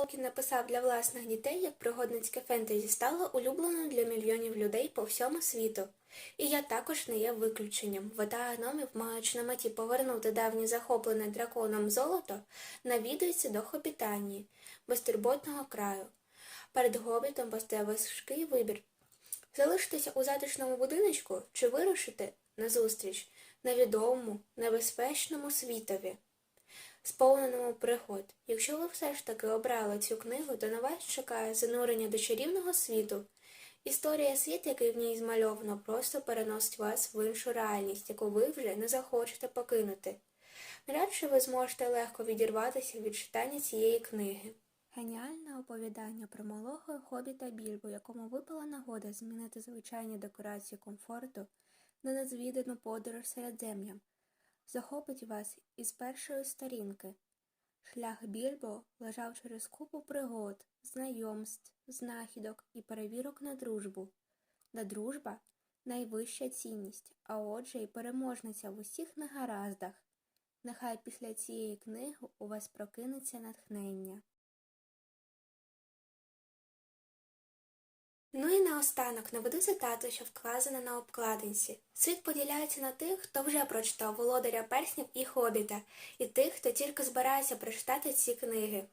Толкін написав для власних дітей, як пригодницьке фентезі стало улюбленою для мільйонів людей по всьому світу. І я також не є виключенням. Вода гномів, маючи на меті повернути давнє захоплене драконом золото, навідується до Хобітанії, безтурботного краю. Перед гобітом постає важкий вибір залишитися у затишному будиночку чи вирушити назустріч невідомому, небезпечному світові, сповненому пригод. Якщо ви все ж таки обрали цю книгу, то на вас чекає занурення до чарівного світу. Історія світ, який в ній змальовано, просто переносить вас в іншу реальність, яку ви вже не захочете покинути. Навряд ви зможете легко відірватися від читання цієї книги. Геніальне оповідання про малого хобіта Більбо, якому випала нагода змінити звичайні декорації комфорту на незвідану подорож середзем'ям, захопить вас із першої сторінки. Шлях Більбо лежав через купу пригод, знайомств, знахідок і перевірок на дружбу. Та дружба найвища цінність, а отже й переможниця в усіх негараздах. Нехай після цієї книги у вас прокинеться натхнення. Ну і наостанок наведу цитату, що вказана на обкладинці. Світ поділяється на тих, хто вже прочитав володаря перснів і хобіта, і тих, хто тільки збирається прочитати ці книги.